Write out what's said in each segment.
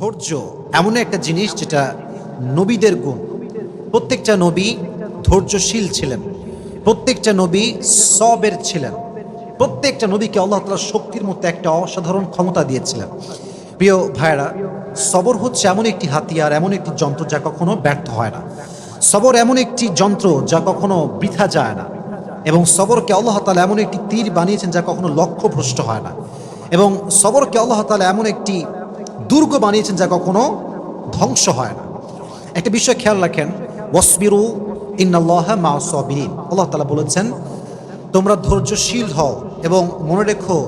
ধৈর্য এমন একটা জিনিস যেটা নবীদের গুণ। প্রত্যেকটা নবী ধৈর্যশীল ছিলেন। প্রত্যেকটা নবী সবের ছিলেন। প্রত্যেকটা নবীকে আল্লাহ তালা শক্তির মধ্যে একটা অসাধারণ ক্ষমতা দিয়েছিলেন। প্রিয় ভাইরা সবর হচ্ছে এমন একটি হাতিয়ার, এমন একটি যন্ত্র যা কখনো ব্যর্থ হয় না। সবর এমন একটি যন্ত্র যা কখনো বৃথা যায় না। এবং সবরকে আল্লাহ তালা এমন একটি তীর বানিয়েছেন যা কখনো লক্ষ্যভ্রষ্ট হয় না। এবং সবরকে আল্লাহ তালা এমন একটি দুর্গ বানিয়েছেন যা কখনো ধ্বংস হয় না। একটা বিষয় খেয়াল রাখেন, ওয়াসবিরু ইন্নাল্লাহ মা সবিরিন। আল্লাহ তালা বলেছেন, তোমরা ধৈর্যশীল হও এবং মনে রেখো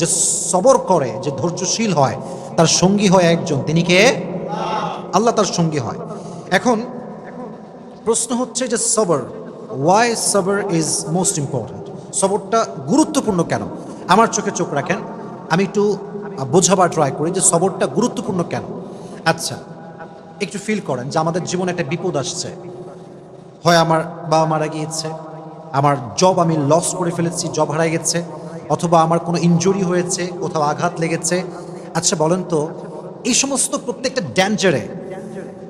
যে সবর করে, যে ধৈর্যশীল হয়, তার সঙ্গী হয় একজন। তিনি কে? আল্লাহ তার সঙ্গী হয়। এখন প্রশ্ন হচ্ছে যে সবর ওয়াই সবর ইজ মোস্ট ইম্পর্ট্যান্ট সবরটা গুরুত্বপূর্ণ কেন? আমার চোখে চোখ রাখেন, আমি একটু বোঝাবার ট্রাই করি যে সবরটা গুরুত্বপূর্ণ কেন? আচ্ছা একটু ফিল করেন যে আমাদের জীবনে একটা বিপদ আসছে। হয় আমার বাবা মারা গিয়েছে, আমার জব আমি লস করে ফেলেছি জব হারাই গেছে, অথবা আমার কোনো ইনজুরি হয়েছে, কোথাও আঘাত লেগেছে। আচ্ছা বলেন তো, এই সমস্ত প্রত্যেকটা ড্যাঞ্জারে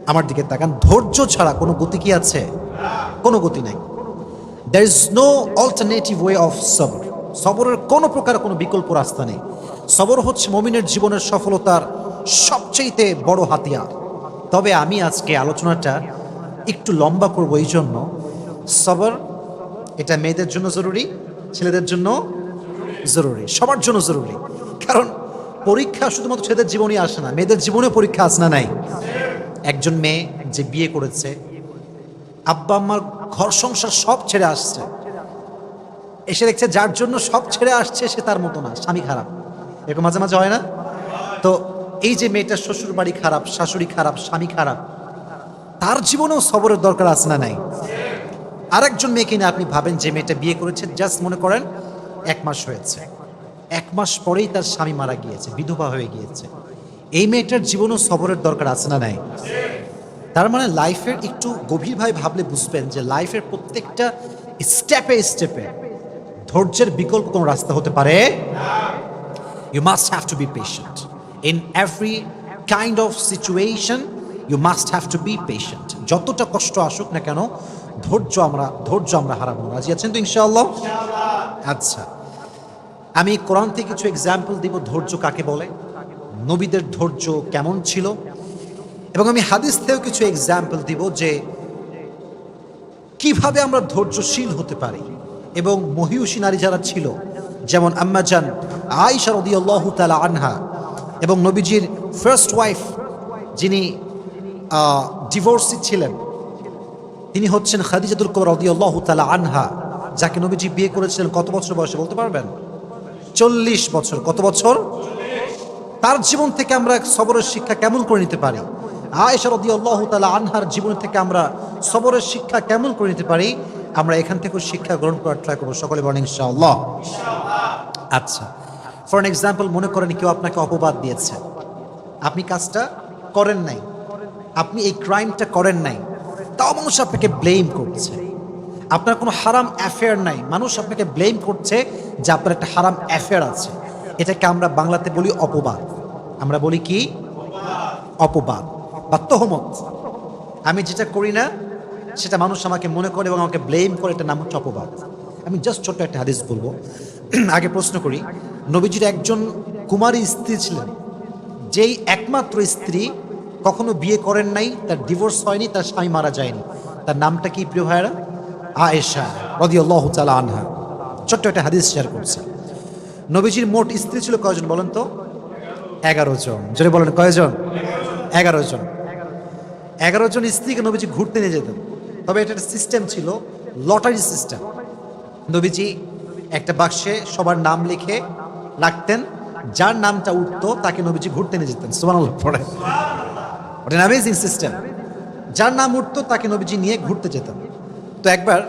আমার দিকে তাকান। ধৈর্য ছাড়া কোনো গতি কি আছে? কোনো গতি নাই। There is no alternative way of সবর সবরের কোনো প্রকার কোনো বিকল্প রাস্তা নেই। সবর হচ্ছে মমিনের জীবনের সফলতার সবচেয়েতে বড় হাতিয়ার। তবে আমি আজকে আলোচনাটা একটু লম্বা করব এই জন্য সবর এটা মেয়েদের জন্য জরুরি, ছেলেদের জন্য জরুরি, সবার জন্য জরুরি। কারণ পরীক্ষা শুধুমাত্র ছেলেদের জীবনই আসে না, মেয়েদের জীবনে পরীক্ষা আসে না নাই? একজন মেয়ে যে বিয়ে করেছে, আব্বা আম্মার ঘর সংসার সব ছেড়ে আসছে। এসে দেখছে যার জন্য সব ছেড়ে আসছে সে তার মতো না, স্বামী খারাপ। এরকম মাঝে মাঝে হয় না? তো এই যে মেয়েটার শ্বশুর বাড়ি খারাপ, শাশুড়ি খারাপ, স্বামী খারাপ, তার জীবনেও সবরের দরকার আছে না নাই? আরেকজন মেয়েকে নিয়ে আপনি ভাবেন যে মেয়েটা বিয়ে করেছে, জাস্ট মনে করেন এক মাস হয়েছে। এক মাস পরেই তার স্বামী মারা গিয়েছে, বিধবা হয়ে গিয়েছে। এই মেয়েটার জীবনেও সবরের দরকার আছে না নাই? তার মানে লাইফের একটু গভীরভাবে ভাবলে বুঝবেন যে লাইফের প্রত্যেকটা স্টেপে স্টেপে ধৈর্যের বিকল্প কোনো রাস্তা হতে পারে you must have to be patient in every kind of situation you must have to be patient যতটা কষ্ট আসুক না কেন, ধৈর্য আমরা ধৈর্য আমরা হারাবো রাজি আছেন তো ইনশাআল্লাহ? আচ্ছা। আমি কোরআন থেকে কিছু এক্সাম্পল দিব, ধৈর্য কাকে বলে? নবীদের ধৈর্য কেমন ছিল? এবং আমি হাদিস থেকেও কিছু এক্সাম্পল দিব যে কীভাবে আমরা ধৈর্যশীল হতে পারি। এবং মহিষী নারী যারা ছিল যেমন আম্মাজান আয়েশা রদিয়াল্লাহু তালা আনহা এবং নবীজির ফার্স্ট ওয়াইফ যিনি ডিভোর্সি ছিলেন, তিনি হচ্ছেন খাদিজাতুল কবর রদিয়াল্লাহু তালা আনহা, যাকে নবীজি বিয়ে করেছিলেন কত বছর বয়সে বলতে পারবেন? চল্লিশ বছর। কত বছর? তার জীবন থেকে আমরা সবরের শিক্ষা কেমন করে নিতে পারি? আয়েশা রদিয়াল্লাহু তালা আনহার জীবন থেকে আমরা সবরের শিক্ষা কেমন করে নিতে পারি? আমরা এখান থেকেও শিক্ষা গ্রহণ করার ট্রাই করব। সকলে বলেন ইনশাআল্লাহ। আচ্ছা। ফর এন এক্সাম্পল মনে করেন কেউ আপনাকে অপবাদ দিয়েছে। আপনি কাজটা করেন নাই। আপনি এই ক্রাইমটা করেন নাই। তাও মানুষ আপনাকে ব্লেম করছে। আপনার কোনো হারাম অ্যাফেয়ার নাই। মানুষ আপনাকে ব্লেম করছে যে আপনার একটা হারাম অ্যাফেয়ার আছে। এটাকে আমরা বাংলাতে বলি অপবাদ। আমরা বলি কি? অপবাদ বা তহমত। আমি যেটা করি না, সেটা মানুষ আমাকে মনে করে এবং আমাকে ব্লেম করে এটা নাম হচ্ছে অপবাদ। আমি জাস্ট ছোট্ট একটা হাদিস বলব। আগে প্রশ্ন করি। নবীজির একজন কুমারী স্ত্রী ছিলেন। যেই একমাত্র স্ত্রী কখনো বিয়ে করেন নাই, তার ডিভোর্স হয়নি, তার স্বামী মারা যায়নি। তার নামটা কি, প্রিয় ভাইরা আয়েশা রদিয়াল্লাহু তাআলা আনহা। ছোট্ট একটা হাদিস শেয়ার করছে। নবীজির মোট স্ত্রী ছিল কয়জন বলেন তো? এগারো জন। যদি বলেন, কয়জন? এগারো জন। এগারো জন স্ত্রীকে নবীজি ঘুরতে নিয়ে যেতেন। তবে এটা একটা সিস্টেম ছিল লটারি সিস্টেম নবীজি একটা বাক্সে সবার নাম লিখে রাখতেন, যার নামটা উঠতো, তাকে নবীজি ঘুরতে নিয়ে যেতেন। ওটা অ্যামেজিং সিস্টেম যার নাম উঠতো, তাকে নবীজি নিয়ে ঘুরতে যেতেন। তো একবার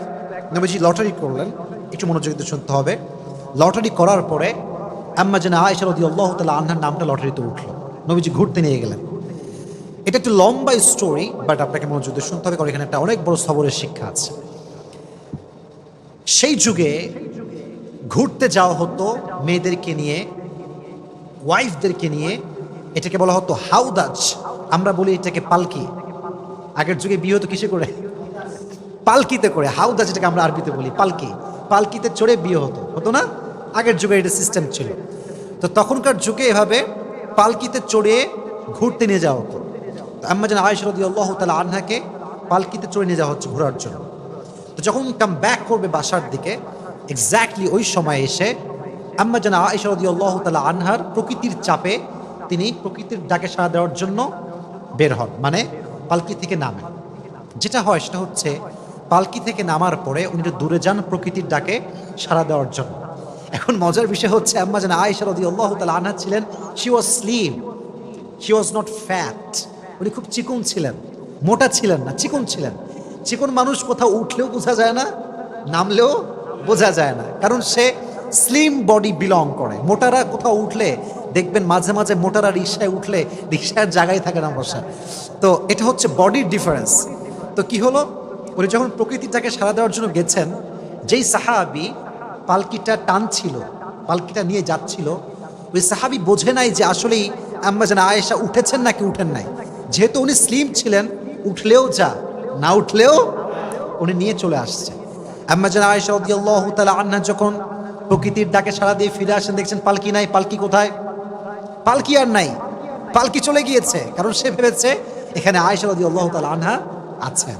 নবীজি লটারি করলেন, একটু মনোযোগ শুনতে হবে। লটারি করার পরে আম্মা যেন আয়সা রদি আল্লাহ তালা আনহার নামটা লটারিতে উঠল। নবীজি ঘুরতে নিয়ে গেলেন। এটা একটু লম্বা স্টোরি বাট আপনাকে মনোযোগ শুনতে হবে, কারণ এখানে একটা অনেক বড় সবরের শিক্ষা আছে। সেই যুগে ঘুরতে যাওয়া হতো মেয়েদেরকে নিয়ে ওয়াইফদেরকে নিয়ে, এটাকে বলা হতো হাউদাজ। আমরা বলি এটাকে পালকি। আগের যুগে বিয়ে হতো কিসে করে? পালকিতে করে। হাউদা এটাকে আমরা আরবিতে বলি, পালকি। পালকিতে চড়ে বিয়ে হতো। হতো না? আগের যুগে এটা সিস্টেম ছিল। তো তখনকার যুগে এভাবে পালকিতে চড়ে ঘুরতে নিয়ে যাওয়া হতো। তো আম্মা যেন আয়েশ আল্লাহ তালা আনহাকে পালকিতে চড়ে নিয়ে যাওয়া হচ্ছে ঘোরার জন্য। তো যখন কাম ব্যাক করবে বাসার দিকে এক্স্যাক্টলি ওই সময় এসে আম্মা রদি আল্লাহ তালা আনহার প্রকৃতির চাপে তিনি প্রকৃতির ডাকে সাড়া দেওয়ার জন্য বের হন মানে পালকি থেকে নামেন। যেটা হয় সেটা হচ্ছে পালকি থেকে নামার পরে উনি দূরে যান প্রকৃতির ডাকে সাড়া দেওয়ার জন্য। এখন মজার বিষয় হচ্ছে আম্মা যেন আয়েশা আল্লাহ তালা আনহা ছিলেন she was slim she was not fat উনি খুব চিকন ছিলেন, মোটা ছিলেন না, চিকন ছিলেন। চিকন মানুষ কোথাও উঠলেও বোঝা যায় না, নামলেও বোঝা যায় না। কারণ সে স্লিম বডি বিলং করে। মোটারা কোথাও উঠলে দেখবেন মাঝে মাঝে মোটারা রিক্সায় উঠলে রিক্সার জায়গায় থাকে না বসা। তো এটা হচ্ছে বডির ডিফারেন্স তো কি হলো? উনি যখন প্রকৃতিটাকে সাড়া দেওয়ার জন্য গেছেন, যেই সাহাবি পালকিটা টানছিল, পালকিটা নিয়ে যাচ্ছিল, ওই সাহাবি বোঝে নাই যে আসলেই আম্মা যেন আয়েশা উঠেছেন নাকি উঠেন নাই। যেহেতু উনি স্লিম ছিলেন, উঠলেও যা, না উঠলেও উনি নিয়ে চলে আসছে আম্মা যেন আয়েশা রদিয়াল্লাহ তালা আন্না যখন প্রকৃতির ডাকে সাড়া দিয়ে ফিরে আসেন, দেখছেন পালকি নাই, পালকি কোথায়? পালকি আর নাই, পালকি চলে গিয়েছে, কারণ সে ভেবেছে এখানে আয়েশা রদিয়াল্লাহ তালা আনহা আছেন।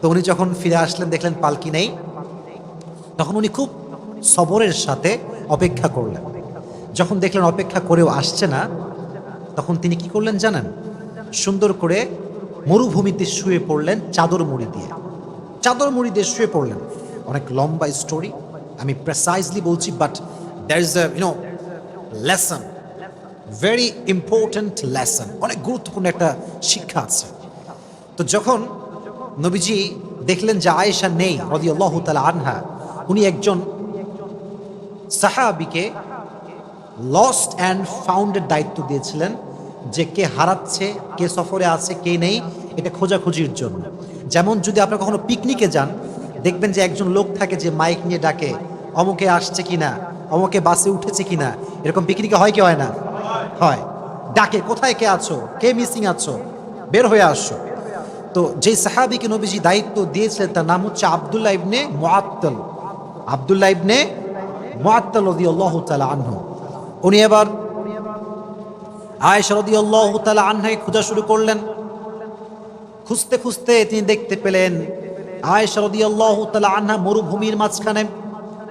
তো উনি যখন ফিরে আসলেন, দেখলেন পালকি নেই। তখন উনি খুব সবরের সাথে অপেক্ষা করলেন। যখন দেখলেন অপেক্ষা করেও আসছে না, তখন তিনি কি করলেন জানেন? সুন্দর করে মরুভূমিতে শুয়ে পড়লেন চাদর মুড়ি দিয়ে। চাদর মুড়ি দিয়ে শুয়ে পড়লেন। অনেক লম্বা স্টোরি আমি প্রেসাইজলি বলছি but there is you know lesson very important lesson অনেক গুরুত্বপূর্ণ একটা শিক্ষা আছে। তো যখন নবীজি দেখলেন যে আয়েশা নেই রদি আল্লাহ তালা আনহা, উনি একজন সাহাবিকে লস্ট অ্যান্ড ফাউন্ডের দায়িত্ব দিয়েছিলেন যে কে হারাচ্ছে, কে সফরে আছে, কে নেই, এটা খোঁজাখুঁজির জন্য। যেমন যদি আপনারা কখনো পিকনিকে যান দেখবেন যে একজন লোক থাকে যে মাইক নিয়ে ডাকে, অমুকে আসছে কিনা, অমুকে বাসে উঠেছে কিনা, এরকম পিকনিকে হয় কি হয় না? হয়। ডাকে, কোথায় কে আছো? কে মিসিং আছো? বের হয়ে আসছো তো যেই সাহাবিকে নবীজি দায়িত্ব দিয়েছিলেন, তার নাম হচ্ছে আবদুল্লাহ ইবনে মুআত্তাল। আবদুল্লাহ ইবনে মুআত্তাল রাদিয়াল্লাহু তাআলা আনহু। উনি এবার আয়েশা রাদিয়াল্লাহু তাআলা আনহাকে খোঁজা শুরু করলেন। খুঁজতে খুঁজতে তিনি দেখতে পেলেন আয়েশা রাদিয়াল্লাহু তাআলা আনহা মরুভূমির মাঝখানে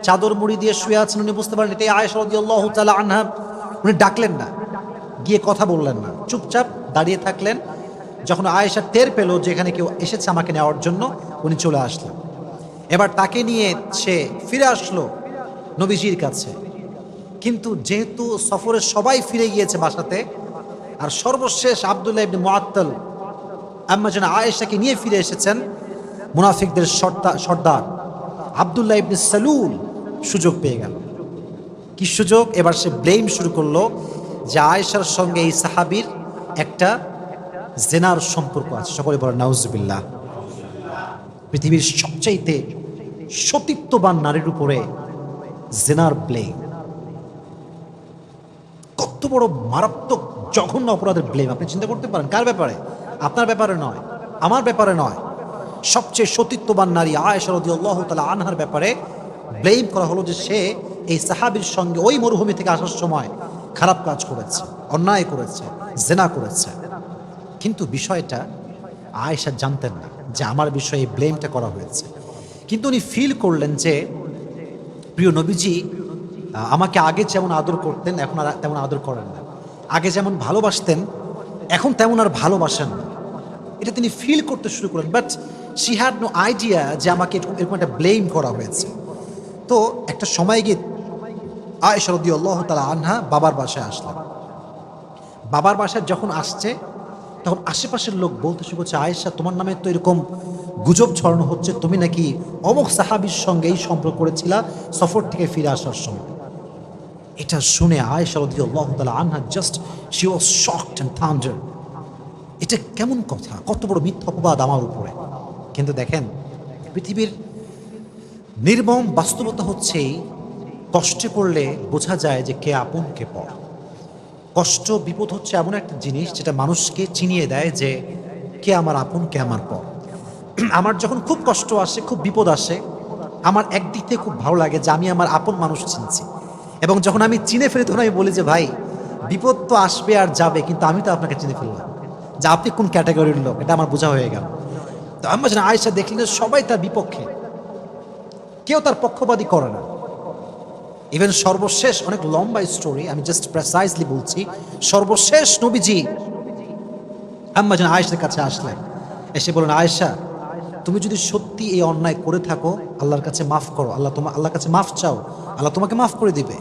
চাদর মুড়ি দিয়ে শুয়ে আছেন, উনি বুঝতে পারেন এটাই আয়েশা রাদিয়াল্লাহু তাআলা আনহা, উনি ডাকলেন না, গিয়ে কথা বললেন না। চুপচাপ দাঁড়িয়ে থাকলেন। যখন আয়েশা টের পেল যে এখানে কেউ এসেছে আমাকে নেওয়ার জন্য, উনি চলে আসলেন। এবার তাকে নিয়ে সে ফিরে আসলো নবীজির কাছে। কিন্তু যেহেতু সফরের সবাই ফিরে গিয়েছে বাসাতে, আর সর্বশেষ আবদুল্লাহ ইবনে মুআত্তাল আম্মা যেন আয়েশাকে নিয়ে ফিরে এসেছেন মুনাফিকদের সর্দা সর্দার। আবদুল্লাহ ইবনে সালুল সুযোগ পেয়ে গেল। কি সুযোগ? এবার সে ব্লেম শুরু করল যে আয়েশার সঙ্গে এই সাহাবীর একটা জেনার সম্পর্ক আছে। সকলে বলে নাউজুবিল্লাহ। পৃথিবীর সবচাইতে সতীত্ববান নারীর উপরে জেনার ব্লেম। কত বড় মারাত্মক জঘন্য অপরাধের ব্লেম। আপনি চিন্তা করতে পারেন, কার ব্যাপারে? আপনার ব্যাপারে নয়। আমার ব্যাপারে নয়। সবচেয়ে সতীত্ববান নারী আয়েশা আল্লাহ তালা আনহার ব্যাপারে ব্লেম করা হলো যে সে এই সাহাবির সঙ্গে ওই মরুভূমি থেকে আসার সময় খারাপ কাজ করেছে, অন্যায় করেছে, জেনা করেছে। কিন্তু বিষয়টা আয়েশা জানতেন না যে আমার বিষয়ে ব্লেমটা করা হয়েছে। কিন্তু উনি ফিল করলেন যে, প্রিয় নবীজি, আমাকে আগে যেমন আদর করতেন, এখন আর তেমন আদর করেন না। আগে যেমন ভালোবাসতেন, এখন তেমন আর ভালোবাসেন না। এটা তিনি ফিল করতে শুরু করেন but she had no idea যে আমাকে এরকম একটা ব্লেম করা হয়েছে। তো একটা সময় গিয়ে আয়েশা রদি আল্লাহ তালা আনহা বাবার বাসায় আসলাম বাবার বাসায় যখন আসছে, তখন আশেপাশের লোক বলতে শুরু করছে, আয়েশা, তোমার নামে তো এরকম গুজব ছড়ানো হচ্ছে। তুমি নাকি অমুক সাহাবির সঙ্গে এই সম্পর্ক করেছিলা সফর থেকে ফিরে আসার সময়। এটা শুনে আয়েশা রদি আল্লাহ তালা আনহা just she was shocked and thunder এটা কেমন কথা? কত বড় মিথ্যা অপবাদ আমার উপরে। কিন্তু দেখেন, পৃথিবীর নির্মম বাস্তবতা হচ্ছেই কষ্টে পড়লে বোঝা যায় যে কে আপন, কে পর। কষ্ট, বিপদ হচ্ছে এমন একটা জিনিস যেটা মানুষকে চিনিয়ে দেয় যে কে আমার আপন, কে আমার পর। আমার যখন খুব কষ্ট আসে, খুব বিপদ আসে, আমার একদিক থেকে খুব ভালো লাগে যে আমি আমার আপন মানুষ চিনছি। এবং যখন আমি চিনে ফেলি, তখন আমি বলি যে, ভাই, বিপদ তো আসবে আর যাবে, কিন্তু আমি তো আপনাকে চিনে ফেললাম। যে আপনি কোন ক্যাটাগরির লোক, এটা আমার বোঝা হয়ে গেল। তো আমি বলছি আয়সা দেখলেন সবাই তার বিপক্ষে। কেউ তার পক্ষপাতী করে না। ইভেন সর্বশেষ, অনেক লম্বা স্টোরি আমি জাস্ট প্রেসাইজলি বলছি, সর্বশেষ নবীজি আম্মা যেন আয়েশার কাছে আসলেন। এসে বলেন আয়েশা, তুমি যদি সত্যি এই অন্যায় করে থাকো, আল্লাহর কাছে মাফ করো, আল্লাহ তোমার আল্লাহর কাছে মাফ চাও, আল্লাহ তোমাকে মাফ করে দিবে।